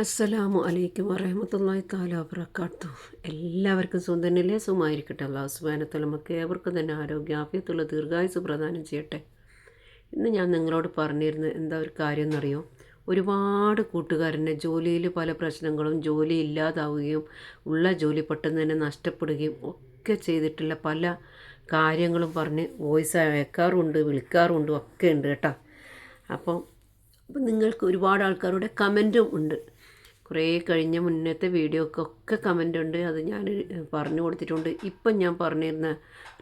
അസ്സലാമു അലൈക്കും വറഹമത്തല്ലാഹി താല വബർക്കാത്തു എല്ലാവർക്കും സ്വന്തനിലെ സുഖമായിരിക്കട്ടെ. അള്ളാഹു സുബാനത്തല നമുക്ക് ഏവർക്കും തന്നെ ആരോഗ്യ ആഫ്യത്തുള്ള ദീർഘായുസ് പ്രദാനം ചെയ്യട്ടെ. ഇന്ന് ഞാൻ നിങ്ങളോട് പറഞ്ഞിരുന്നത് എന്താ ഒരു കാര്യം എന്നറിയോ? ഒരുപാട് കൂട്ടുകാരനെ ജോലിയിൽ പല പ്രശ്നങ്ങളും ജോലി ഇല്ലാതാവുകയും ഉള്ള ജോലി പെട്ടെന്ന് തന്നെ നഷ്ടപ്പെടുകയും ഒക്കെ ചെയ്തിട്ടുള്ള പല കാര്യങ്ങളും പറഞ്ഞ് വോയിസ് അയക്കാറുണ്ട് വിളിക്കാറുണ്ട് ഒക്കെ ഉണ്ട് കേട്ടോ. അപ്പം അപ്പം നിങ്ങൾക്ക് ഒരുപാട് ആൾക്കാരുടെ കമന്റും ഉണ്ട്. കുറേ കഴിഞ്ഞ മുന്നത്തെ വീഡിയോക്കൊക്കെ കമന്റ് ഉണ്ട് അത് ഞാൻ പറഞ്ഞു കൊടുത്തിട്ടുണ്ട്. ഇപ്പം ഞാൻ പറഞ്ഞിരുന്ന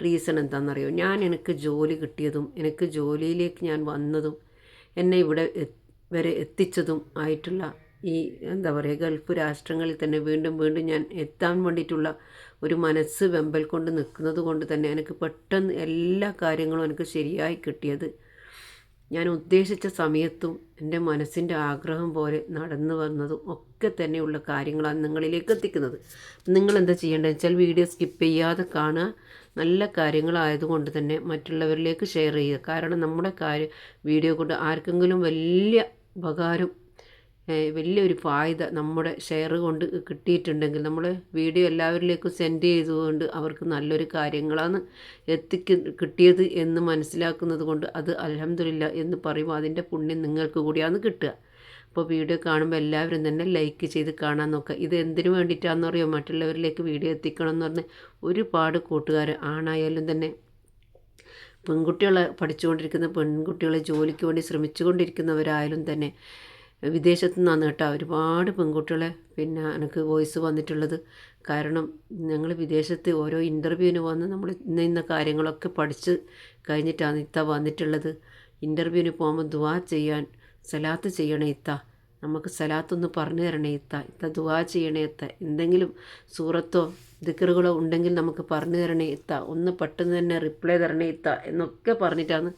റീസൺ എന്താണെന്നറിയോ ഞാൻ എനിക്ക് ജോലി കിട്ടിയതും എനിക്ക് ജോലിയിലേക്ക് ഞാൻ വന്നതും എന്നെ ഇവിടെ വരെ എത്തിച്ചതും ആയിട്ടുള്ള ഈ എന്താ പറയുക ഗൾഫ് രാഷ്ട്രങ്ങളിൽ തന്നെ വീണ്ടും വീണ്ടും ഞാൻ എത്താൻ വേണ്ടിയിട്ടുള്ള ഒരു മനസ്സ് വെമ്പൽ കൊണ്ട് നിൽക്കുന്നത് കൊണ്ട് തന്നെ എനിക്ക് പെട്ടെന്ന് എല്ലാ കാര്യങ്ങളും എനിക്ക് ശരിയായി കിട്ടിയത് ഞാൻ ഉദ്ദേശിച്ച സമയത്തും എന്റെ മനസ്സിന്റെ ആഗ്രഹം പോലെ നടന്നു വന്നതും ഒക്കെ തന്നെയുള്ള കാര്യങ്ങളാണ് നിങ്ങളിലേക്ക് എത്തിക്കുന്നത്. നിങ്ങൾ എന്താ ചെയ്യേണ്ടതെന്ന് വെച്ചാൽ വീഡിയോ സ്കിപ്പ് ചെയ്യാതെ കാണുക. നല്ല കാര്യങ്ങളായതുകൊണ്ട് തന്നെ മറ്റുള്ളവരിലേക്ക് ഷെയർ ചെയ്യുക. കാരണം നമ്മുടെ കാര്യം വീഡിയോ കൊണ്ട് ആർക്കെങ്കിലും വലിയ ഉപകാരം വലിയൊരു ഫായ്ദ നമ്മുടെ ഷെയർ കൊണ്ട് കിട്ടിയിട്ടുണ്ടെങ്കിൽ നമ്മൾ വീഡിയോ എല്ലാവരിലേക്കും സെൻഡ് ചെയ്തുകൊണ്ട് അവർക്ക് നല്ലൊരു കാര്യങ്ങളാണ് എത്തിക്ക് കിട്ടിയത് എന്ന് മനസ്സിലാക്കുന്നത് കൊണ്ട് അത് അലഹമില്ല എന്ന് പറയുമ്പോൾ അതിന്റെ പുണ്യം നിങ്ങൾക്ക് കൂടിയാണ് കിട്ടുക. അപ്പോൾ വീഡിയോ കാണുമ്പോൾ എല്ലാവരും തന്നെ ലൈക്ക് ചെയ്ത് കാണാൻ നോക്കുക. ഇത് എന്തിനു വേണ്ടിയിട്ടാണെന്ന് അറിയോ? മറ്റുള്ളവരിലേക്ക് വീഡിയോ എത്തിക്കണം എന്ന് പറഞ്ഞ് ഒരുപാട് കൂട്ടുകാർ ആണായാലും തന്നെ പെൺകുട്ടികളെ പഠിച്ചുകൊണ്ടിരിക്കുന്ന പെൺകുട്ടികളെ ജോലിക്ക് വേണ്ടി ശ്രമിച്ചുകൊണ്ടിരിക്കുന്നവരായാലും തന്നെ വിദേശത്തു നിന്നാണ് കേട്ടോ. ഒരുപാട് പെൺകുട്ടികളെ പിന്നെ എനിക്ക് വോയിസ് വന്നിട്ടുള്ളത്. കാരണം ഞങ്ങൾ വിദേശത്ത് ഓരോ ഇന്റർവ്യൂവിന് വന്ന് നമ്മൾ ഇന്ന ഇന്ന കാര്യങ്ങളൊക്കെ പഠിച്ച് കഴിഞ്ഞിട്ടാണ് ഇത്ത വന്നിട്ടുള്ളത്. ഇന്റർവ്യൂവിന് പോകുമ്പോൾ ദുവാ ചെയ്യാൻ സലാത്ത് ചെയ്യണേ ഇത്ത. നമുക്ക് സലാത്തൊന്ന് പറഞ്ഞു തരണേ ഇത്ത. ഇത്ത ദുവാ ചെയ്യണേ ഇത്ത. എന്തെങ്കിലും സൂറത്തോ ദിക്കറുകളോ ഉണ്ടെങ്കിൽ നമുക്ക് പറഞ്ഞു തരണേ ഇത്ത. ഒന്ന് പെട്ടെന്ന് തന്നെ റിപ്ലൈ തരണേ ഇത്ത എന്നൊക്കെ പറഞ്ഞിട്ടാണ്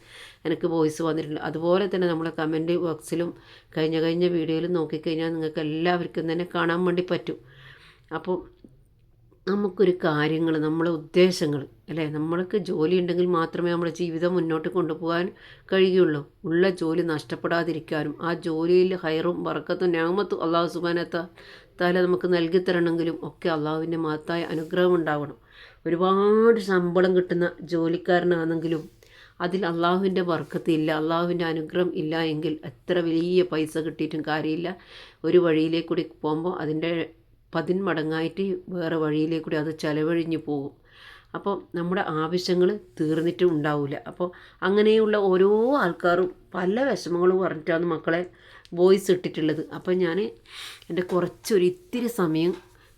എനിക്ക് വോയിസ് വന്നിട്ടുണ്ട്. അതുപോലെ തന്നെ നമ്മളെ കമന്റ് ബോക്സിലും കഴിഞ്ഞ കഴിഞ്ഞ വീഡിയോയിലും നോക്കിക്കഴിഞ്ഞാൽ നിങ്ങൾക്ക് എല്ലാവർക്കും തന്നെ കാണാൻ വേണ്ടി പറ്റും. അപ്പോൾ നമുക്കൊരു കാര്യങ്ങൾ നമ്മളെ ഉദ്ദേശങ്ങൾ അല്ലേ? നമ്മൾക്ക് ജോലി ഉണ്ടെങ്കിൽ മാത്രമേ നമ്മുടെ ജീവിതം മുന്നോട്ട് കൊണ്ടുപോകാൻ കഴിയുള്ളൂ. ഉള്ള ജോലി നഷ്ടപ്പെടാതിരിക്കാനും ആ ജോലിയിൽ ഹൈറും വറക്കത്തും ഞാമത്തും അള്ളാഹു സുബാനത്ത താല നമുക്ക് നൽകി തരണമെങ്കിലും ഒക്കെ അള്ളാഹുവിന്റെ മഹത്തായ അനുഗ്രഹം ഉണ്ടാവണം. ഒരുപാട് ശമ്പളം കിട്ടുന്ന ജോലിക്കാരനാണെങ്കിലും അതിൽ അള്ളാഹുവിന്റെ വർക്കത്ത് ഇല്ല അള്ളാഹുവിന്റെ അനുഗ്രഹം ഇല്ല എങ്കിൽ എത്ര വലിയ പൈസ കിട്ടിയിട്ടും കാര്യമില്ല. ഒരു വഴിയിലേക്കൂടി പോകുമ്പോൾ അതിന്റെ പതിന്മടങ്ങായിട്ട് വേറെ വഴിയിലേക്കൂടി അത് ചിലവഴിഞ്ഞു പോകും. അപ്പോൾ നമ്മുടെ ആവശ്യങ്ങൾ തീർന്നിട്ടും ഉണ്ടാവില്ല. അപ്പോൾ അങ്ങനെയുള്ള ഓരോ ആൾക്കാരും പല വിഷമങ്ങളും പറഞ്ഞിട്ടാണ് മക്കളെ വോയിസ് ഇട്ടിട്ടുള്ളത്. അപ്പോൾ ഞാൻ എന്റെ കുറച്ചൊരു ഇത്തിരി സമയം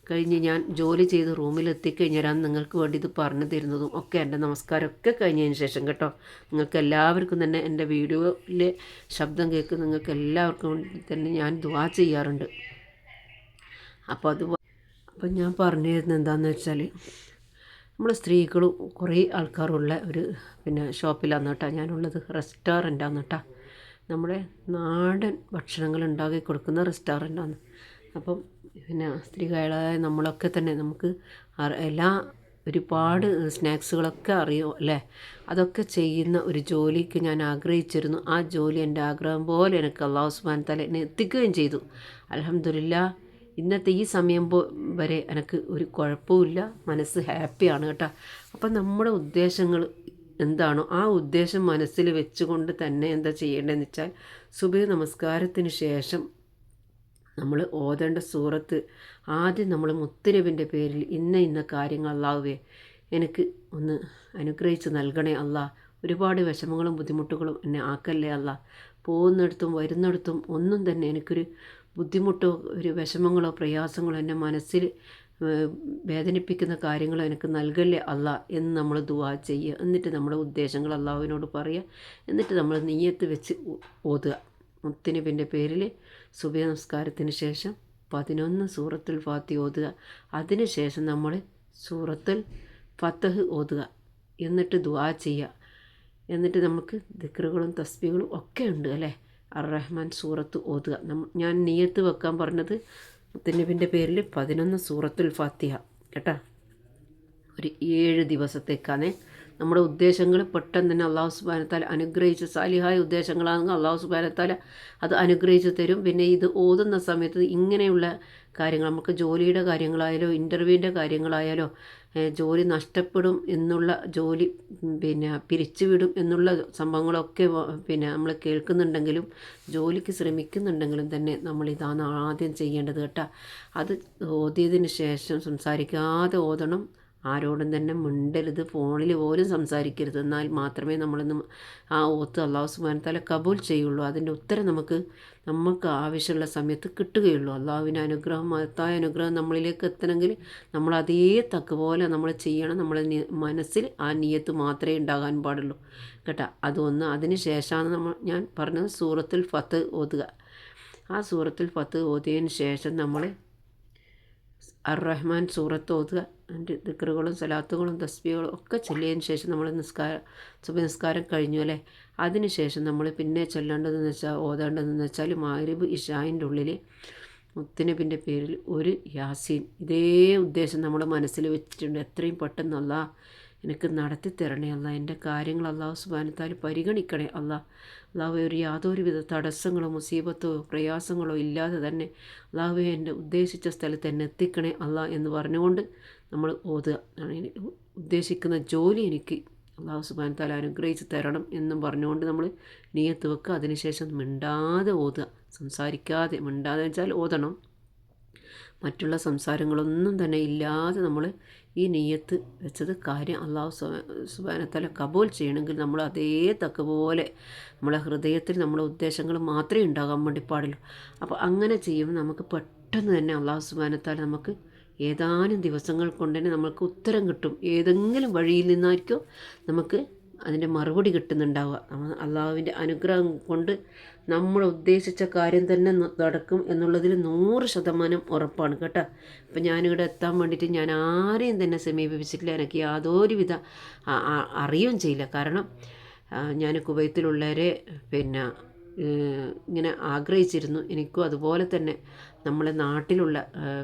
കഴിഞ്ഞ് ഞാൻ ജോലി ചെയ്ത് റൂമിൽ എത്തിക്കഴിഞ്ഞാലാണ് നിങ്ങൾക്ക് വേണ്ടി ഇത് പറഞ്ഞു തരുന്നതും ഒക്കെ എന്റെ നമസ്കാരമൊക്കെ കഴിഞ്ഞതിന് ശേഷം കേട്ടോ. നിങ്ങൾക്ക് എല്ലാവർക്കും തന്നെ എന്റെ വീഡിയോയിലെ ശബ്ദം കേൾക്കുന്ന നിങ്ങൾക്ക് എല്ലാവർക്കും വേണ്ടി തന്നെ ഞാൻ ദുവാ ചെയ്യാറുണ്ട്. അപ്പോൾ അത് അപ്പം ഞാൻ പറഞ്ഞു തരുന്നത് എന്താണെന്ന് വെച്ചാൽ നമ്മൾ സ്ത്രീകളും കുറേ ആൾക്കാരുള്ള ഒരു പിന്നെ ഷോപ്പിലാണ് കേട്ടോ. ഞാനുള്ളത് റെസ്റ്റോറന്റാണ് കേട്ടോ. നമ്മുടെ നാടൻ ഭക്ഷണങ്ങൾ ഉണ്ടാക്കി കൊടുക്കുന്ന റെസ്റ്റോറന്റാണ് അപ്പം പിന്നെ സ്ത്രീകളായ നമ്മളൊക്കെ തന്നെ നമുക്ക് എല്ലാ ഒരുപാട് സ്നാക്സുകളൊക്കെ അറിയോ അല്ലേ? അതൊക്കെ ചെയ്യുന്ന ഒരു ജോലിക്ക് ഞാൻ ആഗ്രഹിച്ചിരുന്നു. ആ ജോലി എന്റെ ആഗ്രഹം പോലെ എനിക്ക് അള്ളാഹു സുബാൻ തല എന്നെ എത്തിക്കുകയും ചെയ്തു. അലഹമില്ല ഇന്നത്തെ ഈ സമയം വരെ എനിക്ക് ഒരു കുഴപ്പമില്ല മനസ്സ് ഹാപ്പിയാണ് കേട്ടോ. അപ്പം നമ്മുടെ ഉദ്ദേശങ്ങൾ എന്താണോ ആ ഉദ്ദേശം മനസ്സിൽ വെച്ചുകൊണ്ട് തന്നെ എന്താ ചെയ്യേണ്ടതെന്ന് വെച്ചാൽ സുബൈ നമസ്കാരത്തിന് ശേഷം നമ്മൾ ഓതേണ്ട സൂറത്ത് ആദ്യം നമ്മൾ മുത്തരവിന്റെ പേരിൽ ഇന്ന ഇന്ന കാര്യങ്ങൾ അല്ലാവേ എനിക്ക് ഒന്ന് അനുഗ്രഹിച്ച് നൽകണേ അല്ല ഒരുപാട് വിഷമങ്ങളും ബുദ്ധിമുട്ടുകളും എന്നെ ആക്കല്ലേ അല്ല പോകുന്നിടത്തും വരുന്നിടത്തും ഒന്നും തന്നെ എനിക്കൊരു ബുദ്ധിമുട്ടോ ഒരു വിഷമങ്ങളോ പ്രയാസങ്ങളോ എന്റെ മനസ്സിൽ വേദനിപ്പിക്കുന്ന കാര്യങ്ങളോ എനിക്ക് നൽകല്ലേ അല്ല എന്ന് നമ്മൾ ദുവാ ചെയ്യുക എന്നിട്ട് നമ്മുടെ ഉദ്ദേശങ്ങൾ അള്ളാഹുവിനോട് പറയുക എന്നിട്ട് നമ്മൾ നെയ്യത്ത് വെച്ച് ഓതുക. മുത്തുനബിന്റെ പേരിൽ സുബഹ നമസ്കാരത്തിന് ശേഷം പതിനൊന്ന് സൂറത്തുൽ ഫാത്തി ഓതുക. അതിന് ശേഷം നമ്മൾ സൂറത്തുൽ ഫത്തഹ് ഓതുക. എന്നിട്ട് ദുവാ ചെയ്യുക. എന്നിട്ട് നമുക്ക് ദിക്റുകളും തസ്ബികളും ഒക്കെ ഉണ്ട് അല്ലേ? അർ റഹ്മാൻ സൂറത്ത് ഓതുക. ഞാൻ നീയത്ത് വെക്കാൻ പറഞ്ഞത് മുത്തനബിന്റെ പേരിൽ പതിനൊന്ന് സൂറത്തുൽ ഫാത്തിഹ. കേട്ടോ? ഒരു ഏഴ് ദിവസത്തേക്കാണ്. നമ്മുടെ ഉദ്ദേശങ്ങൾ പെട്ടെന്ന് തന്നെ അള്ളാഹു സുബാനത്താൽ അനുഗ്രഹിച്ച് സാലിഹായ ഉദ്ദേശങ്ങളാണെങ്കിൽ അള്ളാഹു സുബാനത്താൽ അത് അനുഗ്രഹിച്ച് തരും. പിന്നെ ഇത് ഓതുന്ന സമയത്ത് ഇങ്ങനെയുള്ള കാര്യങ്ങൾ നമുക്ക് ജോലിയുടെ കാര്യങ്ങളായാലോ ഇന്റർവ്യൂവിന്റെ കാര്യങ്ങളായാലോ ജോലി നഷ്ടപ്പെടും എന്നുള്ള ജോലി പിന്നെ പിരിച്ചുവിടും എന്നുള്ള സംഭവങ്ങളൊക്കെ പിന്നെ നമ്മൾ കേൾക്കുന്നുണ്ടെങ്കിലും ജോലിക്ക് ശ്രമിക്കുന്നുണ്ടെങ്കിലും തന്നെ നമ്മൾ ഇതാണ് ആദ്യം ചെയ്യേണ്ടത് കേട്ടോ. അത് ഓതിയതിന് ശേഷം സംസാരിക്കാതെ ഓതണം. ആരോടും തന്നെ മിണ്ടരുത്. ഫോണിൽ പോലും സംസാരിക്കരുത്. എന്നാൽ മാത്രമേ നമ്മളിന്ന് ആ ഓത്ത് അള്ളാഹു സുബാൻ തല കബൂൽ ചെയ്യുള്ളൂ. അതിന്റെ ഉത്തരം നമുക്ക് നമുക്ക് ആവശ്യമുള്ള സമയത്ത് കിട്ടുകയുള്ളൂ. അള്ളാഹുവിന്റെ അനുഗ്രഹം മഹത്തായ അനുഗ്രഹം നമ്മളിലേക്ക് എത്തണമെങ്കിൽ നമ്മൾ അതേ തക്ക് പോലെ നമ്മൾ ചെയ്യണം. നമ്മളെ മനസ്സിൽ ആ നിയത്ത് മാത്രമേ ഉണ്ടാകാൻ പാടുള്ളൂ. കേട്ടോ? അതൊന്ന് അതിന് ശേഷമാണ് നമ്മൾ ഞാൻ പറഞ്ഞത് സൂറത്തിൽ ഫത്ത് ഓതുക. ആ സൂറത്തിൽ ഫത്ത് ഓതിയതിന് ശേഷം നമ്മൾ അർ റഹ്മാൻ സൂറത്ത് ഓതുക. അതിന്റെ ദിക്കറുകളും സലാത്തുകളും തസ്ബികളും ഒക്കെ ചൊല്ലിയതിന് ശേഷം നമ്മൾ നിസ്കാരം സുബ നിസ്കാരം കഴിഞ്ഞു അല്ലേ? അതിന് ശേഷം നമ്മൾ പിന്നെ ചൊല്ലേണ്ടതെന്ന് വെച്ചാൽ ഓതേണ്ടതെന്ന് വെച്ചാൽ മാരിബ് ഇഷായിന്റെ ഉള്ളിൽ മുത്തനബിന്റെ പേരിൽ ഒരു യാസീൻ. ഇതേ ഉദ്ദേശം നമ്മൾ മനസ്സിൽ വെച്ചിട്ടുണ്ട്. എത്രയും പെട്ടെന്നല്ല എനിക്ക് നടത്തി തരണേ അല്ല. എന്റെ കാര്യങ്ങൾ അള്ളാഹു സുബാനത്താൽ പരിഗണിക്കണേ അല്ല. അള്ളാഹു ഒരു യാതൊരുവിധ തടസ്സങ്ങളോ മുസീബത്തോ പ്രയാസങ്ങളോ ഇല്ലാതെ തന്നെ അള്ളാഹു എന്റെ ഉദ്ദേശിച്ച സ്ഥലത്ത് എന്നെ എത്തിക്കണേ അല്ല എന്ന് പറഞ്ഞുകൊണ്ട് നമ്മൾ ഓതുക. ഉദ്ദേശിക്കുന്ന ജോലി എനിക്ക് അള്ളാഹു സുബാൻ താല അനുഗ്രഹിച്ച് തരണം എന്നും പറഞ്ഞുകൊണ്ട് നമ്മൾ നീയത്ത് വെക്കുക. അതിനുശേഷം മിണ്ടാതെ ഓതുക. സംസാരിക്കാതെ മിണ്ടാതെ വെച്ചാൽ ഓതണം. മറ്റുള്ള സംസാരങ്ങളൊന്നും തന്നെ ഇല്ലാതെ നമ്മൾ ഈ നെയ്യത്ത് വെച്ചത് കാര്യം അള്ളാഹു സുബാനത്തല കബൂൽ ചെയ്യണമെങ്കിൽ നമ്മൾ അതേ തക്ക പോലെ നമ്മളെ ഹൃദയത്തിൽ നമ്മുടെ ഉദ്ദേശങ്ങൾ മാത്രമേ ഉണ്ടാകാൻ വേണ്ടി പാടുള്ളൂ. അപ്പോൾ അങ്ങനെ ചെയ്യുമ്പോൾ നമുക്ക് പെട്ടെന്ന് തന്നെ അള്ളാഹു സുബാനത്താൽ നമുക്ക് ഏതാനും ദിവസങ്ങൾ കൊണ്ട് തന്നെ നമുക്ക് ഉത്തരം കിട്ടും. ഏതെങ്കിലും വഴിയിൽ നിന്നായിരിക്കും നമുക്ക് അതിന്റെ മറുപടി കിട്ടുന്നുണ്ടാവുക. അള്ളാഹുവിന്റെ അനുഗ്രഹം കൊണ്ട് നമ്മൾ ഉദ്ദേശിച്ച കാര്യം തന്നെ നടക്കും എന്നുള്ളതിൽ നൂറ് ശതമാനം ഉറപ്പാണ് കേട്ടോ. അപ്പം ഞാനിവിടെ എത്താൻ വേണ്ടിയിട്ട് ഞാൻ ആരെയും തന്നെ സമീപിച്ചിട്ടില്ല എനിക്ക് യാതൊരുവിധ അറിയുകയും ചെയ്യില്ല. കാരണം ഞാൻ കുവൈത്തിലുള്ളവരെ പിന്നെ ഇങ്ങനെ ആഗ്രഹിച്ചിരുന്നു. എനിക്കും അതുപോലെ തന്നെ നമ്മളെ നാട്ടിലുള്ള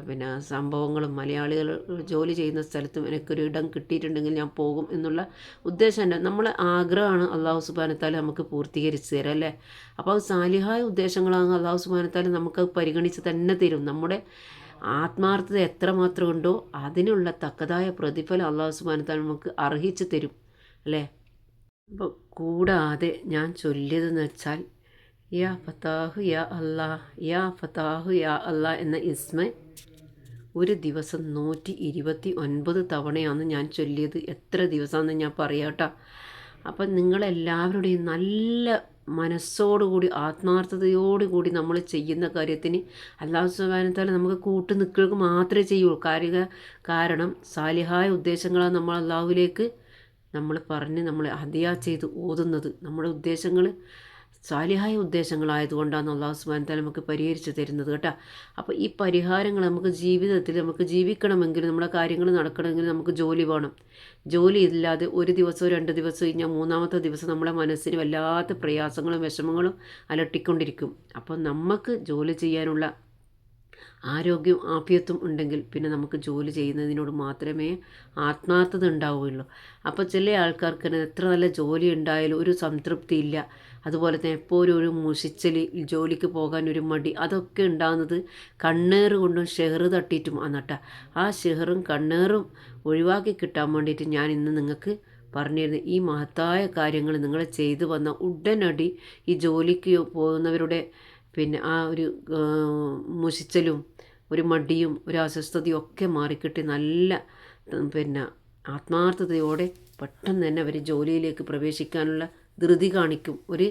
പിന്നെ സംഭവങ്ങളും മലയാളികൾ ജോലി ചെയ്യുന്ന സ്ഥലത്തും എനിക്കൊരു ഇടം കിട്ടിയിട്ടുണ്ടെങ്കിൽ ഞാൻ പോകും എന്നുള്ള ഉദ്ദേശം തന്നെ. നമ്മളെ ആഗ്രഹമാണ് അള്ളാഹു സുബാനത്താൽ നമുക്ക് പൂർത്തീകരിച്ച് തരാം അല്ലേ? അപ്പോൾ സാലിഹായ ഉദ്ദേശങ്ങളാണ് അള്ളാഹു സുബാനത്താൽ നമുക്ക് പരിഗണിച്ച് തന്നെ തരും. നമ്മുടെ ആത്മാർത്ഥത എത്രമാത്രം ഉണ്ടോ അതിനുള്ള തക്കതായ പ്രതിഫലം അള്ളാഹു സുബാനത്താൽ നമുക്ക് അർഹിച്ചു തരും അല്ലേ? അപ്പോൾ കൂടാതെ ഞാൻ ചൊല്ലിയതെന്ന് വെച്ചാൽ യാ ഫത്താഹു യാ അല്ലാ യാ ഫത്താഹു യാ അല്ലാ എന്ന ഇസ്മ ഒരു ദിവസം നൂറ്റി ഇരുപത്തി ഒൻപത് തവണയാണ് ഞാൻ ചൊല്ലിയത്. എത്ര ദിവസമാണെന്ന് ഞാൻ പറയാട്ടോ. അപ്പം നിങ്ങളെല്ലാവരുടെയും നല്ല മനസ്സോടുകൂടി ആത്മാർത്ഥതയോടുകൂടി നമ്മൾ ചെയ്യുന്ന കാര്യത്തിന് അല്ലാഹു സുബാനത്താൽ നമുക്ക് കൂട്ടു നിൽക്കുക മാത്രമേ ചെയ്യുള്ളൂ. കാര്യ കാരണം സാലിഹായ ഉദ്ദേശങ്ങളാണ് നമ്മൾ അള്ളാഹുവിലേക്ക് നമ്മൾ പറഞ്ഞ് നമ്മൾ ഹദിയ ചെയ്ത് ഓതുന്നത്. നമ്മുടെ ഉദ്ദേശങ്ങൾ സാലിഹായ ഉദ്ദേശങ്ങളായതുകൊണ്ടാണ് അള്ളാഹു സുബാൻ താല നമുക്ക് പരിഹരിച്ച് തരുന്നത് കേട്ടോ. അപ്പോൾ ഈ പരിഹാരങ്ങൾ നമുക്ക് ജീവിതത്തിൽ നമുക്ക് ജീവിക്കണമെങ്കിൽ നമ്മുടെ കാര്യങ്ങൾ നടക്കണമെങ്കിൽ നമുക്ക് ജോലി വേണം. ജോലി ഇല്ലാതെ ഒരു ദിവസമോ രണ്ട് ദിവസം കഴിഞ്ഞാൽ മൂന്നാമത്തെ ദിവസം നമ്മുടെ മനസ്സിന് വല്ലാത്ത പ്രയാസങ്ങളും വിഷമങ്ങളും അലട്ടിക്കൊണ്ടിരിക്കും. അപ്പോൾ നമുക്ക് ജോലി ചെയ്യാനുള്ള ആരോഗ്യവും ആഫിയത്തും ഉണ്ടെങ്കിൽ പിന്നെ നമുക്ക് ജോലി ചെയ്യുന്നതിനോട് മാത്രമേ ആത്മാർത്ഥത ഉണ്ടാവുകയുള്ളൂ. അപ്പോൾ ചില ആൾക്കാർക്ക് എത്ര നല്ല ജോലി ഉണ്ടായാലും ഒരു സംതൃപ്തി ഇല്ല അതുപോലെ തന്നെ എപ്പോഴും ഒരു മുഷിച്ചൽ ജോലിക്ക് പോകാൻ ഒരു മടി അതൊക്കെ ഉണ്ടാകുന്നത് കണ്ണേറ് കൊണ്ടും ഷെഹറ് തട്ടിയിട്ടും അന്നട്ട ആ ഷെഹറും കണ്ണേറും ഒഴിവാക്കി കിട്ടാൻ വേണ്ടിയിട്ട് ഞാൻ ഇന്ന് നിങ്ങൾക്ക് പറഞ്ഞിരുന്നു. ഈ മഹത്തായ കാര്യങ്ങൾ നിങ്ങൾ ചെയ്തു വന്ന ഉടനടി ഈ ജോലിക്ക് പോകുന്നവരുടെ പിന്നെ ആ ഒരു മുഷിച്ചലും ഒരു മടിയും ഒരു അസ്വസ്ഥതയും ഒക്കെ മാറിക്കിട്ടി നല്ല പിന്നെ ആത്മാർത്ഥതയോടെ പെട്ടെന്ന് തന്നെ അവർ ജോലിയിലേക്ക് പ്രവേശിക്കാനുള്ള ധൃതി കാണിക്കും ഒരു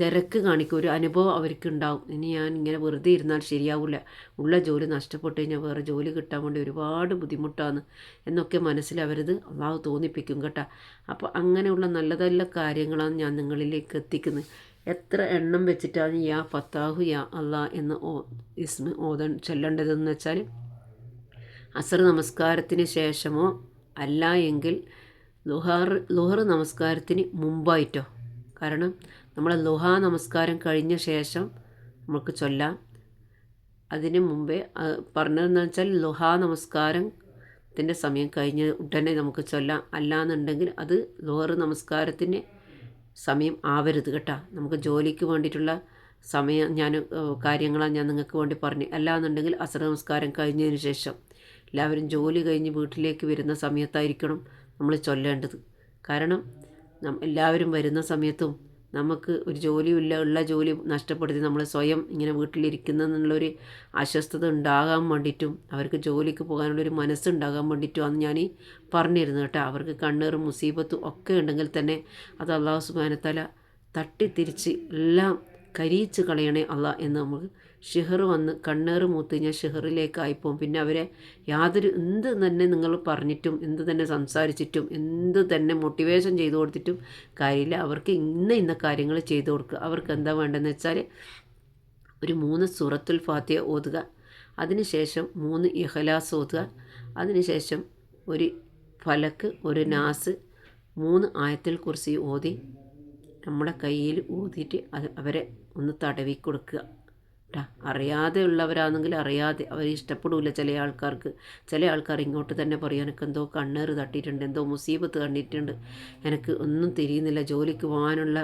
തിരക്ക് കാണിക്കും ഒരു അനുഭവം അവർക്ക് ഉണ്ടാവും ഇനി ഞാൻ ഇങ്ങനെ വെറുതെ ഇരുന്നാൽ ശരിയാവില്ല ഉള്ള ജോലി നഷ്ടപ്പെട്ട് കഴിഞ്ഞാൽ വേറെ ജോലി കിട്ടാൻ വേണ്ടി ഒരുപാട് ബുദ്ധിമുട്ടാണ് എന്നൊക്കെ മനസ്സിൽ അവരത് അള്ളാഹു തോന്നിപ്പിക്കും കേട്ടോ. അപ്പോൾ അങ്ങനെയുള്ള നല്ല നല്ല കാര്യങ്ങളാണ് ഞാൻ നിങ്ങളിലേക്ക് എത്തിക്കുന്നത്. എത്ര എണ്ണം വെച്ചിട്ടാണ് യാ ഫത്താഹു യാ അള്ളാ എന്ന് ഓ ഇസ്മ ഓതൻ ചൊല്ലേണ്ടതെന്ന് വെച്ചാൽ അസർ നമസ്കാരത്തിന് ശേഷമോ അല്ല എങ്കിൽ ലുഹാർ ലുഹർ നമസ്കാരത്തിന് മുമ്പായിട്ടോ? കാരണം നമ്മൾ ലുഹാ നമസ്കാരം കഴിഞ്ഞ ശേഷം നമുക്ക് ചൊല്ലാം. അതിന് മുമ്പേ പറഞ്ഞതെന്ന് വെച്ചാൽ ലുഹാ നമസ്കാരത്തിന്റെ സമയം കഴിഞ്ഞ് ഉടനെ നമുക്ക് ചൊല്ലാം. അല്ലാന്നുണ്ടെങ്കിൽ അത് ലോറ് നമസ്കാരത്തിന്റെ സമയം ആവരുത് കേട്ടോ. നമുക്ക് ജോലിക്ക് വേണ്ടിയിട്ടുള്ള സമയം ഞാൻ കാര്യങ്ങളാണ് ഞാൻ നിങ്ങൾക്ക് വേണ്ടി പറഞ്ഞു അല്ലാന്നുണ്ടെങ്കിൽ അസർ നമസ്കാരം കഴിഞ്ഞതിന് ശേഷം എല്ലാവരും ജോലി കഴിഞ്ഞ് വീട്ടിലേക്ക് വരുന്ന സമയത്തായിരിക്കണം നമ്മൾ ചൊല്ലേണ്ടത്. കാരണം എല്ലാവരും വരുന്ന സമയത്തും നമുക്ക് ഒരു ജോലിയില്ല ഉള്ള ജോലി നഷ്ടപ്പെടുത്തി നമ്മൾ സ്വയം ഇങ്ങനെ വീട്ടിലിരിക്കുന്നെന്നുള്ളൊരു അസ്വസ്ഥത ഉണ്ടാകാൻ വേണ്ടിയിട്ടും അവർക്ക് ജോലിക്ക് പോകാനുള്ളൊരു മനസ്സുണ്ടാകാൻ വേണ്ടിയിട്ടുമാണ് ഞാൻ പറഞ്ഞിരുന്നത് കേട്ടോ. അവർക്ക് കണ്ണേറും മുസീബത്തും ഒക്കെ ഉണ്ടെങ്കിൽ തന്നെ അത് അള്ളാഹു സുബാനത്തല തട്ടിത്തിരിച്ച് എല്ലാം കരിയിച്ച് കളയണേ അല്ല എന്ന് നമുക്ക് ഷിഹർ വന്ന് കണ്ണേറ് മൂത്ത് കഴിഞ്ഞാൽ ഷിഹറിലേക്കായിപ്പോവും. പിന്നെ അവരെ യാതൊരു എന്ത് തന്നെ നിങ്ങൾ പറഞ്ഞിട്ടും എന്ത് തന്നെ സംസാരിച്ചിട്ടും എന്ത് തന്നെ മോട്ടിവേഷൻ ചെയ്തു കൊടുത്തിട്ടും കാര്യമില്ല. അവർക്ക് ഇന്ന ഇന്ന കാര്യങ്ങൾ ചെയ്തു കൊടുക്കുക. അവർക്ക് എന്താ വേണ്ടതെന്ന് വെച്ചാൽ ഒരു മൂന്ന് സൂറത്തുൽ ഫാത്തിയ ഓതുക. അതിനുശേഷം മൂന്ന് ഇഹലാസ് ഓതുക. അതിനുശേഷം ഒരു ഫലക്ക് ഒരു നാസ് മൂന്ന് ആയത്തിൽ കുറിച്ച് ഓതി നമ്മുടെ കയ്യിൽ ഊതിയിട്ട് അത് അവരെ ഒന്ന് തടവി കൊടുക്കുക കേട്ടോ. അറിയാതെ ഉള്ളവരാണെങ്കിൽ അറിയാതെ അവർ ഇഷ്ടപ്പെടില്ല ചില ആൾക്കാർക്ക്. ചില ആൾക്കാർ ഇങ്ങോട്ട് തന്നെ പറയും എനിക്ക് എന്തോ കണ്ണേറ് തട്ടിയിട്ടുണ്ട് എന്തോ മുസീബത്ത് കണ്ടിട്ടുണ്ട്. എനിക്ക് ഒന്നും തിരിയുന്നില്ല ജോലിക്ക് പോകാനുള്ള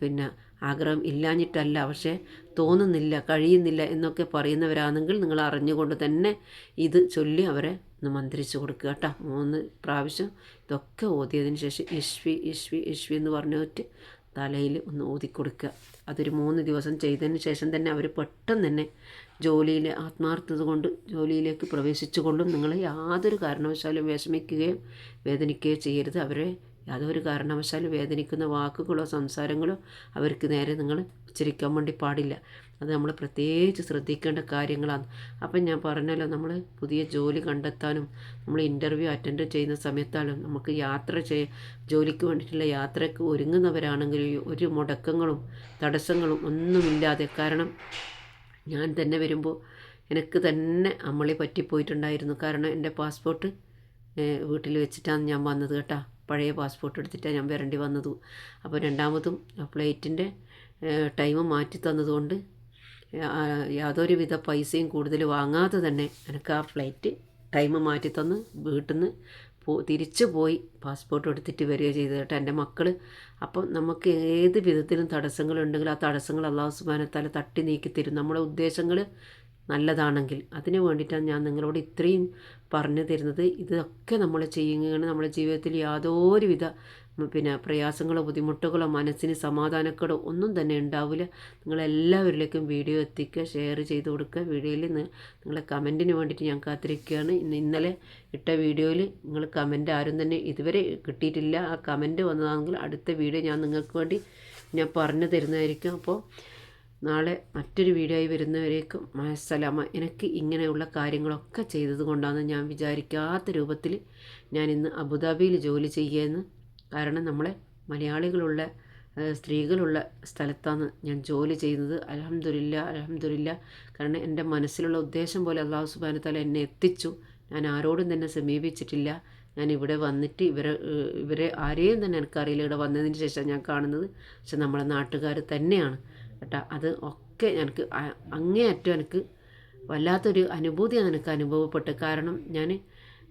പിന്നെ ആഗ്രഹം ഇല്ലാഞ്ഞിട്ടല്ല പക്ഷേ തോന്നുന്നില്ല കഴിയുന്നില്ല എന്നൊക്കെ പറയുന്നവരാണെങ്കിൽ നിങ്ങൾ അറിഞ്ഞുകൊണ്ട് തന്നെ ഇത് ചൊല്ലി അവരെ ഒന്ന് മന്ത്രിച്ചു കൊടുക്കുക കേട്ടോ. മൂന്ന് പ്രാവശ്യം ഇതൊക്കെ ഓതിയതിന് ശേഷം ഇഷ്വി ഇഷ്വി ഇഷ്വി എന്ന് പറഞ്ഞിട്ട് തലയിൽ ഒന്ന് ഊതിക്കൊടുക്കുക. അതൊരു മൂന്ന് ദിവസം ചെയ്തതിന് ശേഷം തന്നെ അവർ പെട്ടെന്ന് തന്നെ ജോലിയിൽ ആത്മാർത്ഥത കൊണ്ട് ജോലിയിലേക്ക് പ്രവേശിച്ചുകൊണ്ടും നിങ്ങൾ യാതൊരു കാരണവശാലും വിഷമിക്കുകയോ വേദനിക്കുകയോ ചെയ്യരുത്. അവരെ യാതൊരു കാരണവശാലും വേദനിക്കുന്ന വാക്കുകളോ സംസാരങ്ങളോ അവർക്ക് നേരെ നിങ്ങൾ ഉച്ചരിക്കാൻ വേണ്ടി പാടില്ല. അത് നമ്മൾ പ്രത്യേകിച്ച് ശ്രദ്ധിക്കേണ്ട കാര്യങ്ങളാണ്. അപ്പം ഞാൻ പറഞ്ഞല്ലോ നമ്മൾ പുതിയ ജോലി കണ്ടെത്താനും നമ്മൾ ഇന്റർവ്യൂ അറ്റൻഡ് ചെയ്യുന്ന സമയത്താലും നമുക്ക് യാത്ര ചെയ്യ ജോലിക്ക് വേണ്ടിയിട്ടുള്ള യാത്രയ്ക്ക് ഒരുങ്ങുന്നവരാണെങ്കിൽ ഒരു മുടക്കങ്ങളും തടസ്സങ്ങളും ഒന്നുമില്ലാതെ കാരണം ഞാൻ തന്നെ വരുമ്പോൾ എനിക്ക് തന്നെ അമ്മളി പറ്റിപ്പോയിട്ടുണ്ടായിരുന്നു. കാരണം എന്റെ പാസ്പോർട്ട് വീട്ടിൽ വെച്ചിട്ടാണ് ഞാൻ വന്നത് കേട്ടോ. പഴയ പാസ്പോർട്ട് എടുത്തിട്ടാണ് ഞാൻ വരേണ്ടി വന്നത്. അപ്പോൾ രണ്ടാമതും ഫ്ലൈറ്റിന്റെ ടൈം മാറ്റി തന്നതുകൊണ്ട് യാതൊരുവിധ പൈസയും കൂടുതൽ വാങ്ങാതെ തന്നെ എനിക്ക് ആ ഫ്ലൈറ്റ് ടൈം മാറ്റി തന്ന് വീട്ടിൽ നിന്ന് പോ തിരിച്ചു പോയി പാസ്പോർട്ട് എടുത്തിട്ട് വരിക ചെയ്തു കേട്ടോ എന്റെ മക്കൾ അപ്പം നമുക്ക് ഏത് വിധത്തിലും തടസ്സങ്ങളുണ്ടെങ്കിൽ ആ തടസ്സങ്ങൾ അള്ളാഹു സുബാനത്താല തട്ടി നീക്കി തരും. നമ്മുടെ ഉദ്ദേശങ്ങൾ നല്ലതാണെങ്കിൽ അതിന് വേണ്ടിയിട്ടാണ് ഞാൻ നിങ്ങളോട് ഇത്രയും പറഞ്ഞു തരുന്നത്. ഇതൊക്കെ നമ്മൾ ചെയ്യുകയാണ്. നമ്മുടെ ജീവിതത്തിൽ യാതൊരുവിധ പിന്നെ പ്രയാസങ്ങളോ ബുദ്ധിമുട്ടുകളോ മനസ്സിന് സമാധാനക്കേടോ ഒന്നും തന്നെ ഉണ്ടാവില്ല. നിങ്ങളെല്ലാവരിലേക്കും വീഡിയോ എത്തിക്കുക ഷെയർ ചെയ്ത് കൊടുക്കുക. വീഡിയോയിൽ നിങ്ങളെ കമന്റിന് വേണ്ടിയിട്ട് ഞാൻ കാത്തിരിക്കുകയാണ്. ഇന്ന് ഇന്നലെ ഇട്ട വീഡിയോയിൽ നിങ്ങൾ കമന്റ് ആരും തന്നെ ഇതുവരെ കിട്ടിയിട്ടില്ല. ആ കമന്റ് വന്നതാണെങ്കിൽ അടുത്ത വീഡിയോ ഞാൻ നിങ്ങൾക്ക് വേണ്ടി ഞാൻ പറഞ്ഞു തരുന്നതായിരിക്കും. അപ്പോൾ നാളെ മറ്റൊരു വീഡിയോ ആയി വരുന്നവരേക്കും മഹസലാമ എനിക്ക് ഇങ്ങനെയുള്ള കാര്യങ്ങളൊക്കെ ചെയ്തത് കൊണ്ടാണ് ഞാൻ വിചാരിക്കാത്ത രൂപത്തിൽ ഞാൻ ഇന്ന് അബുദാബിയിൽ ജോലി ചെയ്യുകയെന്ന് കാരണം നമ്മളെ മലയാളികളുള്ള സ്ത്രീകളുള്ള സ്ഥലത്താണ് ഞാൻ ജോലി ചെയ്യുന്നത്. അലഹമ്മദില്ല അലഹമ്മദില്ല കാരണം എന്റെ മനസ്സിലുള്ള ഉദ്ദേശം പോലെ അള്ളാഹു സുബാനത്താല എന്നെ എത്തിച്ചു. ഞാൻ ആരോടും തന്നെ സമീപിച്ചിട്ടില്ല. ഞാൻ ഇവിടെ വന്നിട്ട് ഇവരെ ഇവരെ ആരെയും തന്നെ എനിക്കറിയില്ല. ഇവിടെ വന്നതിന് ശേഷം ഞാൻ കാണുന്നത്. പക്ഷെ നമ്മളെ നാട്ടുകാർ തന്നെയാണ്. കേട്ടോ അത് ഒക്കെ എനിക്ക് അങ്ങേയറ്റം എനിക്ക് വല്ലാത്തൊരു അനുഭൂതിയാണ് എനിക്ക് അനുഭവപ്പെട്ടത്. കാരണം ഞാൻ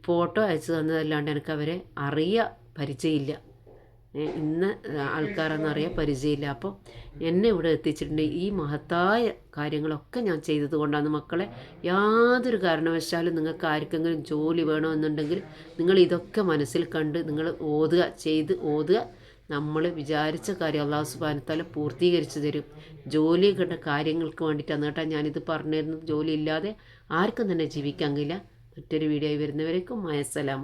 ഫോട്ടോ അയച്ചു തന്നതല്ലാണ്ട് എനിക്ക് അവരെ അറിയ പരിചയമില്ല. ഇന്ന ആൾക്കാരെന്നറിയാൻ പരിചയമില്ല. അപ്പോൾ എന്നെ ഇവിടെ എത്തിച്ചിട്ടുണ്ട്. ഈ മഹത്തായ കാര്യങ്ങളൊക്കെ ഞാൻ ചെയ്തത് കൊണ്ടാണ് മക്കളെ യാതൊരു കാരണവശാലും നിങ്ങൾക്ക് ആർക്കെങ്കിലും ജോലി വേണമെന്നുണ്ടെങ്കിൽ നിങ്ങൾ ഇതൊക്കെ മനസ്സിൽ കണ്ട് നിങ്ങൾ ഓതുക ചെയ്ത് ഓതുക. നമ്മൾ വിചാരിച്ച കാര്യം അള്ളാഹു സുബാനത്താല പൂർത്തീകരിച്ചു തരും. ജോലി കണ്ട കാര്യങ്ങൾക്ക് വേണ്ടിയിട്ടാണ് കേട്ടോ ഞാനിത് പറഞ്ഞു തരുന്നത് ജോലി ഇല്ലാതെ ആർക്കും തന്നെ ജീവിക്കാൻ കഴിയില്ല. മറ്റൊരു വീഡിയോ വരുന്നവരേക്കും മയസലാമ.